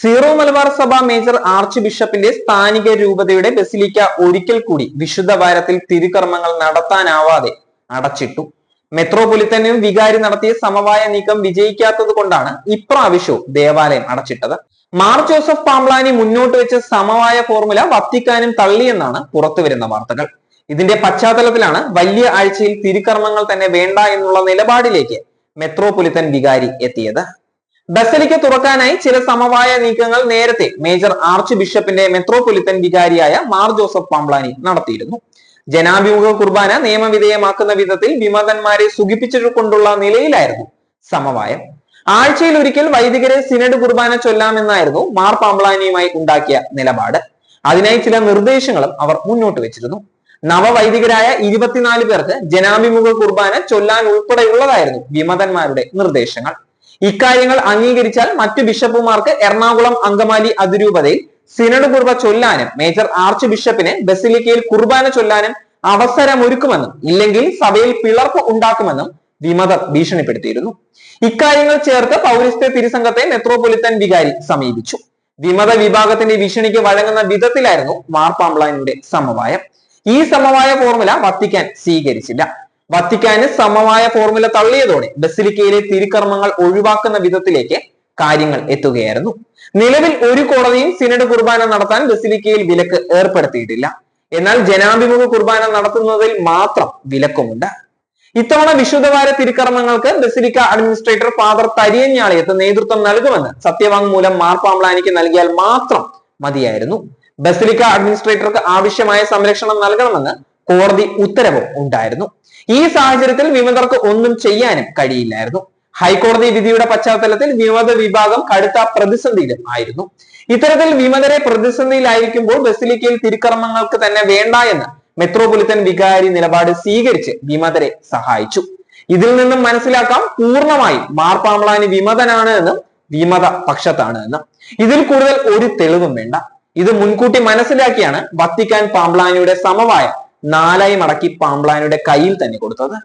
Zero Malabar സഭ major arch ബിഷപ്പിന്റെ സ്ഥാനിക രൂപതയുടെ ബസിലിക്ക ഒരിക്കൽ കൂടി വിശുദ്ധ വാരത്തിൽ തിരുകർമ്മങ്ങൾ നടത്താനാവാതെ അടച്ചിട്ടു. മെത്രോപൊലിത്തനും വികാരി നടത്തിയ സമവായ നീക്കം വിജയിക്കാത്തത് കൊണ്ടാണ് ഇപ്രാവശ്യവും ദേവാലയം അടച്ചിട്ടത്. മാർ ജോസഫ് പാംബ്ലാനി മുന്നോട്ട് വെച്ച സമവായ ഫോർമുല വത്തിക്കാനും തള്ളിയെന്നാണ് പുറത്തുവരുന്ന വാർത്തകൾ. ഇതിന്റെ പശ്ചാത്തലത്തിലാണ് വലിയ ആഴ്ചയിൽ തിരുകർമ്മങ്ങൾ തന്നെ വേണ്ട എന്നുള്ള നിലപാടിലേക്ക് മെത്രോപൊലിത്തൻ വികാരി എത്തിയത്. ബസലിക്ക തുറക്കാനായി ചില സമവായ നീക്കങ്ങൾ നേരത്തെ മേജർ ആർച്ച് ബിഷപ്പിന്റെ മെത്രോപൊലിത്തൻ വികാരിയായ മാർ ജോസഫ് പാംബ്ലാനി നടത്തിയിരുന്നു. ജനാഭിമുഖ കുർബാന നിയമവിധേയമാക്കുന്ന വിധത്തിൽ വിമതന്മാരെ സുഖിപ്പിച്ചുകൊണ്ടുള്ള നിലയിലായിരുന്നു സമവായം. ആഴ്ചയിൽ ഒരിക്കൽ വൈദികരെ സിനഡ് കുർബാന ചൊല്ലാമെന്നായിരുന്നു മാർ പാംബ്ലാനിയുമായി ഉണ്ടാക്കിയ നിലപാട്. അതിനായി ചില നിർദ്ദേശങ്ങളും അവർ മുന്നോട്ട് വെച്ചിരുന്നു. നവവൈദികരായ ഇരുപത്തിനാല് പേർക്ക് ജനാഭിമുഖ കുർബാന ചൊല്ലാൻ ഉൾപ്പെടെയുള്ളതായിരുന്നു വിമതന്മാരുടെ നിർദ്ദേശങ്ങൾ. ഇക്കാര്യങ്ങൾ അംഗീകരിച്ചാൽ മറ്റു ബിഷപ്പുമാർക്ക് എറണാകുളം അങ്കമാലി അതിരൂപതയിൽ സിനഡ് കുർബ ചൊല്ലാനും മേജർ ആർച്ച് ബിഷപ്പിന് ബസിലിക്കയിൽ കുർബാന ചൊല്ലാനും അവസരമൊരുക്കുമെന്നും ഇല്ലെങ്കിൽ സഭയിൽ പിളർപ്പ് ഉണ്ടാക്കുമെന്നും വിമതർ ഭീഷണിപ്പെടുത്തിയിരുന്നു. ഇക്കാര്യങ്ങൾ ചേർത്ത് പൗരസ്ത്യ തിരുസംഗത്തെ മെത്രോപൊളിത്തൻ വികാരി സമീപിച്ചു. വിമത വിഭാഗത്തിന്റെ ഭീഷണിക്ക് വഴങ്ങുന്ന വിധത്തിലായിരുന്നു മാർ സമവായം. ഈ സമവായ ഫോർമുല വത്തിക്കാൻ സ്വീകരിച്ചില്ല. വത്തിക്കാന് സമമായ ഫോർമുല തള്ളിയതോടെ ബസിലിക്കയിലെ തിരുക്കർമ്മങ്ങൾ ഒഴിവാക്കുന്ന വിധത്തിലേക്ക് കാര്യങ്ങൾ എത്തുകയായിരുന്നു. നിലവിൽ ഒരു കോടതിയും സിനഡ് കുർബാന നടത്താൻ ബസിലിക്കയിൽ വിലക്ക് ഏർപ്പെടുത്തിയിട്ടില്ല. എന്നാൽ ജനാഭിമുഖ കുർബാന നടത്തുന്നതിൽ മാത്രം വിലക്കുമുണ്ട്. ഇത്തവണ വിശുദ്ധവാര തിരുക്കർമ്മങ്ങൾക്ക് ബസിലിക്ക അഡ്മിനിസ്ട്രേറ്റർ ഫാദർ തരിയഞ്ഞാളിയത്ത് നേതൃത്വം നൽകുമെന്ന് സത്യവാങ്മൂലം മാർ പാംപ്ലാനിക്ക് നൽകിയാൽ മാത്രം മതിയായിരുന്നു. ബസിലിക്ക അഡ്മിനിസ്ട്രേറ്റർക്ക് ആവശ്യമായ സംരക്ഷണം നൽകണമെന്ന് കോടതി ഉത്തരവും ഉണ്ടായിരുന്നു. ഈ സാഹചര്യത്തിൽ വിമതർക്ക് ഒന്നും ചെയ്യാനും കഴിയില്ലായിരുന്നു. ഹൈക്കോടതി വിധിയുടെ പശ്ചാത്തലത്തിൽ വിമത വിഭാഗം കടുത്ത പ്രതിസന്ധിയിലും ആയിരുന്നു. ഇത്തരത്തിൽ വിമതരെ പ്രതിസന്ധിയിലായിരിക്കുമ്പോൾ ബസിലിക്കയിൽ തിരുക്കർമ്മങ്ങൾക്ക് തന്നെ വേണ്ട എന്ന് മെത്രോപൊലിത്തൻ വികാരി നിലപാട് സ്വീകരിച്ച് വിമതരെ സഹായിച്ചു. ഇതിൽ നിന്നും മനസ്സിലാക്കാം പൂർണമായി മാർപ്പാമ്പളാനി വിമതനാണ് എന്നും വിമത പക്ഷത്താണ് എന്നും. ഇതിൽ കൂടുതൽ ഒരു തെളിവും വേണ്ട. ഇത് മുൻകൂട്ടി മനസ്സിലാക്കിയാണ് വത്തിക്കാൻ പാമ്പ്ളാനിയുടെ സമവായം നാലായി മടക്കി പാമ്പ്ലാനയുടെ കയ്യിൽ തന്നെ കൊടുത്തത്